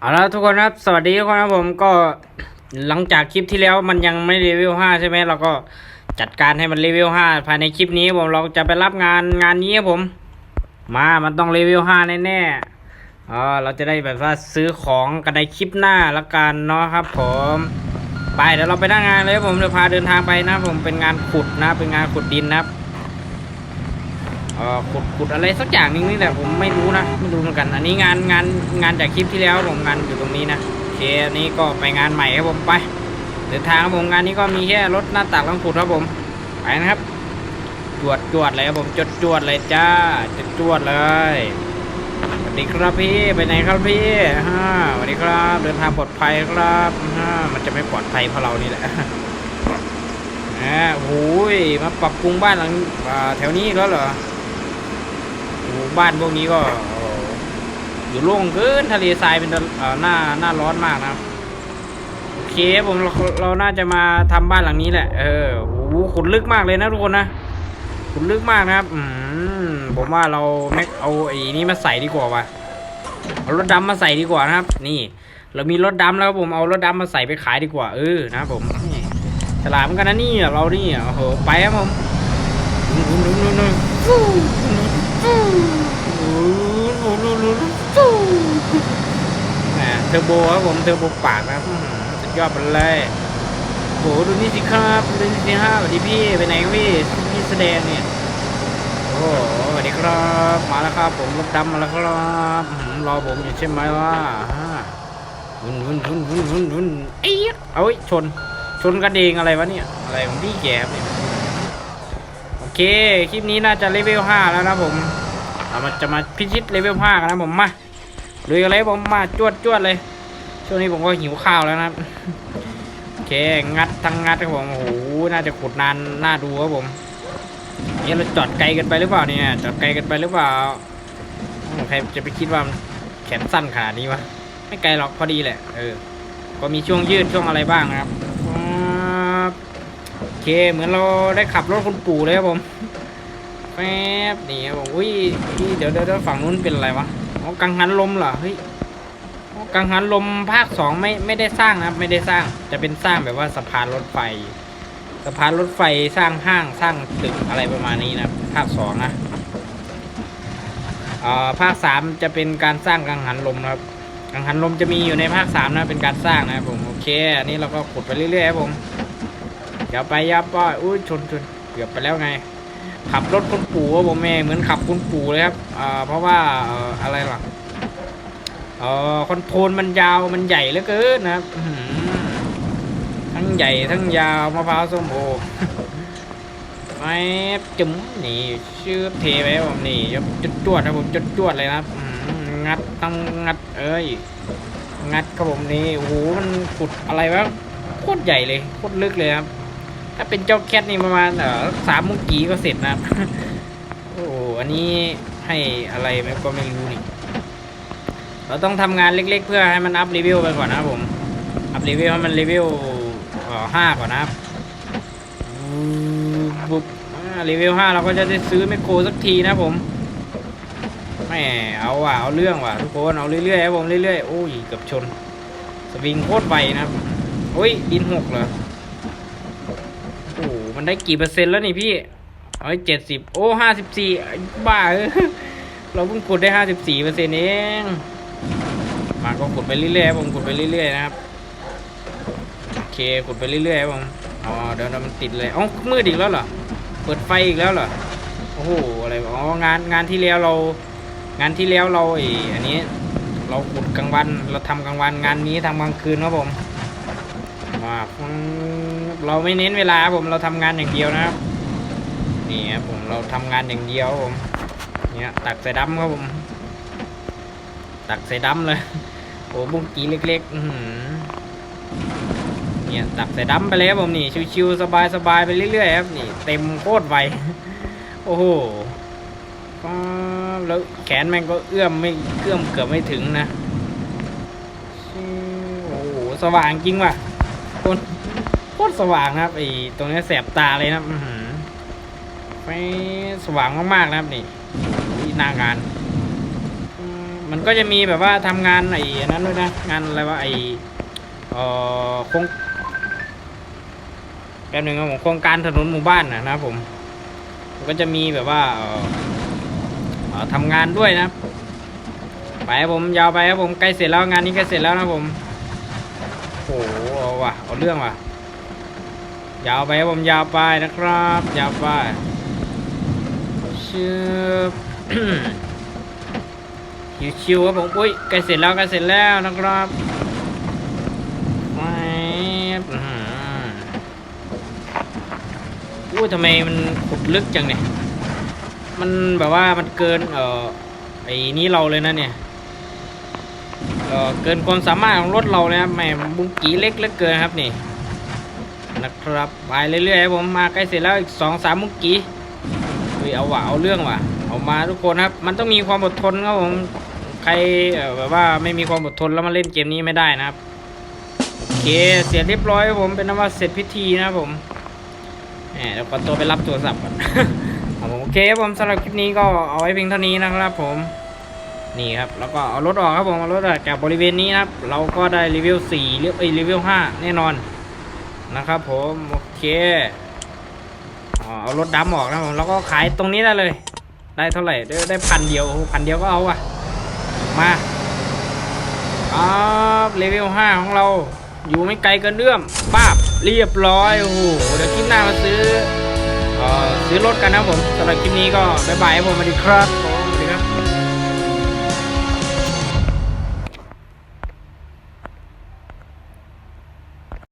เอาละทุกคนครับ สวัสดีทุกคนครับผมก็หลังจากคลิปที่แล้วมันยังไม่เลเวห้าใช่ไหมเราก็จัดการให้มันเลเวห้าภายในคลิปนี้ผมเราจะไปรับงานงานนี้ครับผม มามันต้องเลเวห้าแน่ๆอ๋อเราจะได้แบบว่าซื้อของกันในคลิปหน้าละกันเนาะครับ ผม ไปเดี๋ยวเราไปหน้างานเลยครับผมจะพาเดินทางไปนะผมเป็นงานขุดนะ เป็นงานขุดดินนะครับ ขุดขุดอะไรสักอย่างนึงนี่แหละผมไม่รู้นะไม่รู้เหมือนกัน อันนี้งานงานงานจากคลิปที่แล้วผมงานอยู่ตรงนี้นะโอเคอันนี้ก็ไปงานใหม่ครับผมไป เดินทางครับผมงานนี้ก็มีแค่รถหน้าตักลังขุดครับผมไปนะครับจวดจวดเลยครับผมจดจวดเลยจ้าจดจวดเลยสวัสดีครับพี่ไปไหนครับพี่ฮ่าสวัสดีครับ เดินทางปลอดภัยครับฮ่ามันจะไม่ปลอดภัยเพราะเรานี่แหละอ่าโอ้ยมาปรับปรุงบ้านหลังแถวนี้แล้วเหรอ โอ้บ้านพวกนี้ก็อยู่โล่งเกินทะเลทรายเป็นหน้าหน้าร้อนมากนะครับโอเคผมเราเราน่าจะมาทำบ้านหลังนี้แหละ เออโอ้โหขุดลึกมากเลยนะทุกคนนะขุดลึกมากนะครับอืมผมว่าเราแม็กเอาไอ้นี้มาใส่ดีกว่าว่ะเอารถดำมาใส่ดีกว่านะครับ นี่ เรามีรถดำแล้วผมเอารถดำมาใส่ไปขายดีกว่าเออนะผมนี่ฉลาดเหมือนกันนะนี่เรานี่โอ้โหไปครับผมนู่นนู่นนู่นนู่น แหม เทอร์โบครับผมเทอร์โบปากนะครับสุดยอดไปเลยโหดูนี่สิครับดูนี่สิฮะสวัสดีพี่ไปไหนพี่พี่แสดงเนี่ยโอ้สวัสดีครับ มาแล้วครับผมรถดำมาแล้วครับรอผมอยู่ใช่ไหมล่ะฮะวุ่นวุ่นวุ่นวุ่นวุ่นวุ่นเอ้ยเอาไว้ยชนชนกันเองอะไรวะเนี่ยอะไรของพี่แกครับเนี่ยโอเคคลิปนี้น่าจะเลเวลห้าแล้วนะผมเรามาจะมาพิชิตเลเวลห้ากันนะผมมา ลุยกันเลยผมมาจวดจวดเลย ช่วงนี้ผมก็หิวข้าวแล้วนะโอเคงัดทั้งงัดครับผมโอ้โหน่าจะขุดนานน่าดูครับผมเนี่ยเราจอดไกลกันไปหรือเปล่าเนี่ยจอดไกลกันไปหรือเปล่าใครจะไปคิดว่าแขนสั้นขนาดนี้วะไม่ไกลหรอกพอดีแหละ เออ ก็มีช่วงยืดช่วงอะไรบ้างนะครับโอเคเหมือนเราได้ขับรถคุณปู่เลยครับผมแป๊บนี่ครับผมอุ้ยนี่เดี๋ยวเดี๋ยวฝั่งนู้นเป็นอะไรวะ อกังหันลมเหรอเฮ้ยกังหันลมภาคสองไม่ไม่ได้สร้างนะไม่ได้สร้างจะเป็นสร้างแบบว่าสะพานรถไฟ สะพานรถไฟสร้างห้างสร้างตึกอะไรประมาณนี้นะภาคสองนะเอ่อภาคสามจะเป็นการสร้างกังหันลมนะครับกังหันลมจะมีอยู่ในภาคสามนะเป็นการสร้างนะครับผมโอเคอันนี้เราก็ขุดไปเรื่อยๆครับผมอย่าไปอย่าไปอุ้ยชนชนเกือบไปแล้วไง ขับรถคุณปู่ครับผมแม่เหมือนขับคุณปู่เลยครับอ่าเพราะว่าอะไรล่ะเอ่อคอนโทรลมันยาวมันใหญ่เหลือเกินนะครับทั้งใหญ่ทั้งยาวมะพร้าวส้มโอไม่จุ๋มนี่ชื่อเทไปครับผมนี่จุดจวดๆนะผมจุดจวดเลยนะครับงัดต้องงัดเอ้ยงัดครับผมนี่โอ้โหมันขุดอะไรวะโคตรใหญ่เลยโคตรลึกเลยครับ ถ้าเป็นเจ้าแคทนี่ประมาณเออสามมุกกีก็เสร็จนะครับโอ้โหอันนี้ให้อะไรไหมก็ไม่รู้นี่เราต้องทำงานเล็ก ๆ เพื่อให้มันอัพเลเวลไปก่อนนะครับผมอัพเลเวลให้มันเลเวลเอ่อห้าก่อนนะครับบุกอ่าเลเวลห้าเราก็จะได้ซื้อแมคโครสักทีนะครับผมแหมเอาว่ะเอาเรื่องว่ะทุกคนเอาเรื่อยๆครับผมเรื่อยๆโอ้ยเกือบชน สวิงโคตรไวนะครับโอ้ยดินหกเหรอโอ้โห มันได้กี่เปอร์เซ็นต์แล้วนี่พี่เอ้ยเจ็ดสิบโอ้ห้าสิบสี่บ้าเราเพิ่งกดได้ห้าสิบสี่เปอร์เซ็นต์เองมาก็กดไปเรื่อยๆผมกดไปเรื่อยๆนะครับโอเคกดไปเรื่อยๆผมอ๋อเดี๋ยวมันติดเลยอ๋อมืดอีกแล้วเหรอเปิดไฟอีกแล้วเหรอโอ้โหอะไรอ๋องานงานที่แล้วเรา งานที่แล้วเราไออันนี้ เราขุดกลางวันเราทำกลางวันงานนี้ทำกลางคืนครับผมว่าอืม เราไม่เน้นเวลาผมเราทำงานอย่างเดียวนะครับนี่ครับผมเราทำงานอย่างเดียวผมเนี่ยตักใส่ดำครับผม ตักใส่ดำเลยโอ้บุ้งกีเล็กๆอืเนี่ยตักใส่ดำไปเลยครับผมนี่ชิวๆสบายๆไปเรื่อยๆครับนี่เต็มโคตรไวโอ้โหก็แล้วแขนม่งก็เอื้อมไม่เอื้อมเกือบไม่ถึงนะชิวโอ้โห สว่างจริงว่ะคน คตรสว่างนะครับไอ้ตรงนี้แสบตาเลยนะอืไฟสว่างมากๆนะครับนี่อุ๊ยหน้างาน มันก็จะมีแบบว่าทำงานไอ้นั้นด้วยนะงานอะไรวะไอ้เอ่อโครงแป๊บหนึงครับผมโครงการถนนหมู่บ้านนะนะครับผมมันก็จะมีแบบว่าเอ่อทำงานด้วยนะไปครับผมยาวไปครับผมใกล้เสร็จแล้วงานนี้ใกล้เสร็จแล้วนะผมโอ้โหเอาว่ะเอาเรื่องว่ะ ยาวไปครับผมยาวไปนะครับ ยาวไปชื่อชิวๆครับผมอุ้ยใกล้เสร็จแล้วใกล้เสร็จแล้วนะครับแหวบอื้ทำไมมันขุดลึกจังเนี่ย มันแบบว่ามันเกินเอ่อไอ้นี้เราเลยนะเนี่ยเออเกินความสามารถของรถเราเลยครับแหมบุงกีเล็กเหลือเกินครับนี่ นะครับไปเรื่อยๆครับผมมาใกล้เสร็จแล้วอีกสองสามมุงกีเฮ้ยเอาว่ะเอาเรื่องว่ะเอามาทุกคนครับ มันต้องมีความอดทนครับผมใครแบบว่าไม่มีความอดทนแล้วมาเล่นเกมนี้ไม่ได้นะครับโอเคเสร็จเรียบร้อยครับผมเป็นนว่าเสร็จพิธีนะครับผมแหมเดี๋ยวขอตัวไปรับโทรศัพท์ก่อนผมโอเคครับผมสำหรับคลิปนี้ก็เอาไว้เพียงเท่านี้นะครับผมนี่ครับแล้วก็เอารถออกครับผมเอารถออกจากบริเวณนี้นะครับ เราก็ได้รีวิว4เรียบเอ้ยรีวิว5แน่นอน นะครับผมโอเคอเอารถดำออกนะผมแล้วก็ขายตรงนี้ได้เลย ได้เท่าไหร่ได้ได้พันเดียวพันเดียวก็เอาวะมาครับเลเวล5ของเราอยู่ไม่ไกลเกินเอื้อมป้าบเรียบร้อยโอ้โหเดี๋ยวคลิปหน้ามาซื้ออซื้อรถกันนะผมสำหรับคลิปนี้ก็บ๊ายบายผมสวัสดีครับผม